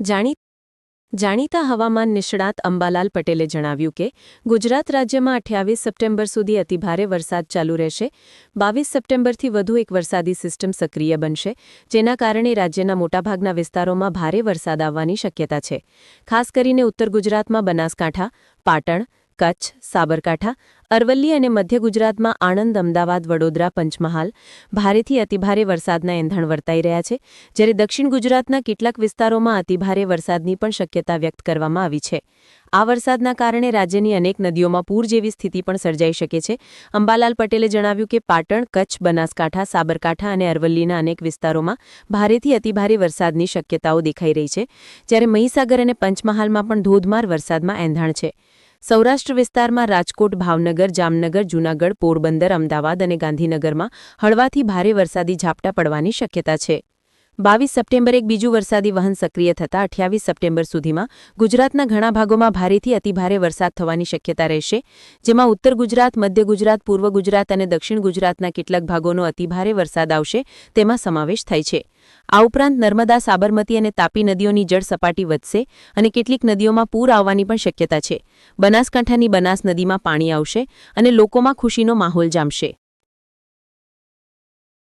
જાણી, જાણીતા હવામાન નિષ્ણાત અંબાલાલ પટેલે જણાવ્યું કે, ગુજરાત રાજ્યમાં અઠ્યાવીસ સપ્ટેમ્બર સુધી અતિભારે વરસાદ ચાલુ રહેશે. બાવીસ સપ્ટેમ્બરથી વધુ એક વરસાદી સિસ્ટમ સક્રિય બનશે, જેના કારણે રાજ્યના મોટાભાગના વિસ્તારોમાં ભારે વરસાદ આવવાની શક્યતા છે. ખાસ કરીને ઉત્તર ગુજરાતમાં બનાસકાંઠા, પાટણ કચ્છ, સાબરકાંઠા, અરવલ્લી અને મધ્ય ગુજરાતમાં આણંદ, અમદાવાદ, વડોદરા, પંચમહાલ ભારેથી અતિભારે વરસાદના એંધણ વર્તાઈ રહ્યા છે, જ્યારે દક્ષિણ ગુજરાતના કેટલાક વિસ્તારોમાં અતિભારે વરસાદની પણ શક્યતા વ્યક્ત કરવામાં આવી છે. આ વરસાદના કારણે રાજ્યની અનેક નદીઓમાં પૂર જેવી સ્થિતિ પણ સર્જાઈ શકે છે. અંબાલાલ પટેલે જણાવ્યું કે પાટણ, કચ્છ, બનાસકાંઠા, સાબરકાંઠા અને અરવલ્લીના અનેક વિસ્તારોમાં ભારેથી અતિભારે વરસાદની શક્યતાઓ દેખાઈ રહી છે, જ્યારે મહીસાગર અને પંચમહાલમાં પણ ધોધમાર વરસાદમાં એંધાણ છે. સૌરાષ્ટ્ર વિસ્તારમાં રાજકોટ, ભાવનગર, જામનગર, જૂનાગઢ, પોરબંદર, અમદાવાદ અને ગાંધીનગરમાં હળવાથી ભારે વરસાદી ઝાપટા પડવાની શક્યતા છે. બાવીસ સપ્ટેમ્બર એક બીજું વરસાદી વહન સક્રિય થતાં અઠ્યાવીસ સપ્ટેમ્બર સુધીમાં ગુજરાતના ઘણા ભાગોમાં ભારેથી અતિભારે વરસાદ થવાની શક્યતા રહેશે, જેમાં ઉત્તર ગુજરાત, મધ્ય ગુજરાત, પૂર્વ ગુજરાત અને દક્ષિણ ગુજરાતના કેટલાક ભાગોનો અતિભારે વરસાદ આવશે, તેમાં સમાવેશ થાય છે. આ ઉપરાંત નર્મદા, સાબરમતી અને તાપી નદીઓની જળ સપાટી વધશે અને કેટલીક નદીઓમાં પૂર આવવાની પણ શક્યતા છે. બનાસકાંઠાની બનાસ નદીમાં પાણી આવશે અને લોકોમાં ખુશીનો માહોલ જામશે.